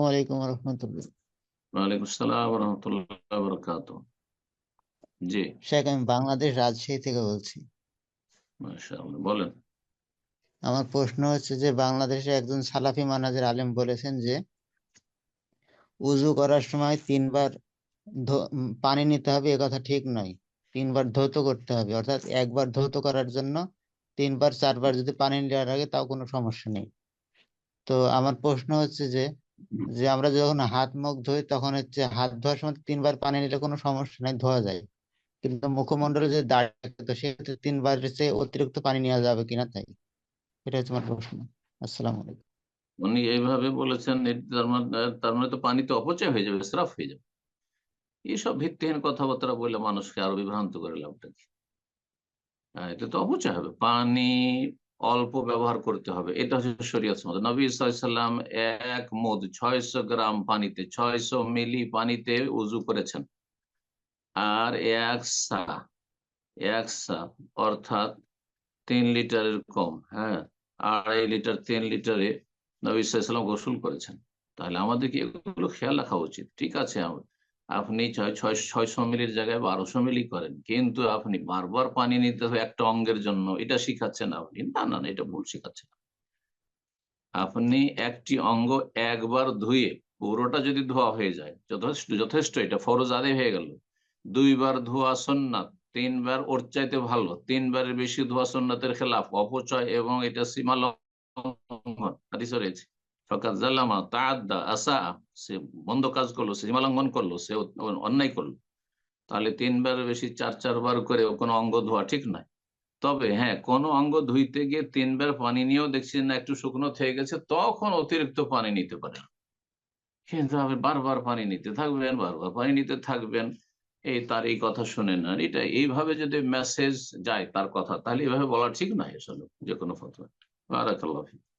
আসসালামু আলাইকুম রহমতুল্লাহ ওয়ালাইকুম আসসালাম রহমতুল্লাহ বরকাত জি। শেখ আমি বাংলাদেশ রাজশাহী থেকে বলছি। মাশাআল্লাহ বলেন। আমার প্রশ্ন হচ্ছে যে বাংলাদেশে একজন সালাফি মানাজের আলেম বলেছেন যে উজু করার সময় তিনবার পানি নিতে হবে এ কথা ঠিক নয়। তিনবার ধৌত করতে হবে অর্থাৎ একবার ধৌত করার জন্য তিনবার চারবার যদি পানি নেওয়ার আগে তাও কোনো সমস্যা নেই। তো আমার প্রশ্ন হচ্ছে যে যে আমরা যখন হাত মুখ ধুই তখন হচ্ছে হাত ধোয়ার সময় তিনবার পানি নিলে কোনো সমস্যা নাই, ধোয়া যায়। কিন্তু মুখমণ্ডলে যে দাঁড়িয়ে তো সেক্ষেত্রে তিনবার চেয়ে অতিরিক্ত পানি নেওয়া যাবে কিনা তাই? এটা হচ্ছে আমার প্রশ্ন। আসসালামু আলাইকুম। উনি এইভাবে বলেছেন তার মানে তো পানি তো অপচয় হয়ে যাবে শ্রাফ হয়ে যাবে। এইসব ভিত্তিহীন কথাবার্তা বলে মানুষকে আরও বিভ্রান্ত করে লাভটা কি? এটা তো অপচয় হবে। পানি অল্প ব্যবহার করতে হবে। এটা হচ্ছে শরীয়ত মত নবী সাল্লাম এক মদ ছয়শো গ্রাম পানিতে, ছয়শো মিলি পানিতে উজু করেছেন। আর এক সা এক সা অর্থাৎ তিন লিটারের কম হ্যাঁ? আড়াই লিটার, তিন লিটারে নবী সাল্লাম গোসল করেছেন। তাহলে আমাদেরকে এগুলো খেয়াল রাখা উচিত? ঠিক আছে আপনি ছয় ছয়, ছয়শো মিলির জায়গায় বারোশো মিলি করেন। কিন্তু আপনি বারবার পানি নিতে হবে একটা অঙ্গের জন্য, এটা শিখাচ্ছেন আপনি। না না এটা ভুল শিখাচ্ছেন। আপনি একটি অঙ্গ একবার ধুয়ে, পুরোটা যদি ধোয়া হয়ে যায়, যথেষ্ট যথেষ্ট, এটা ফরজ আদায় হয়ে গেল। দুইবার ধোয়া সন্ন্যাত তিনবার ওর চাইতে ভালো, তিনবারের বেশি ধোয়া সন্ন্যাতের খেলাফ, অপচয় এবং এটা সীমা লঙ্ঘন রয়েছে। আসা, সে বন্ধ কাজ করল করল, সে অন্যায় করল। তাহলে তিনবার বেশি চার, চারবার করে কোনো অঙ্গ ধোয়া ঠিক নয়। তবে হ্যাঁ কোন অঙ্গ ধুইতে গিয়ে তিনবার পানি নিয়েও না, একটু শুকনো থেকে গেছে, তখন অতিরিক্ত পানি নিতে পারেন। কিন্তু আপনি বারবার পানি নিতে থাকবেন, বারবার পানি নিতে থাকবেন, এই তার এই কথা শুনে না এটা এইভাবে যদি মেসেজ যায় তার কথা, তাহলে এইভাবে বলা ঠিক নয় আসলে যে কোনো ফতোয়া। বারাকাল্লাহ।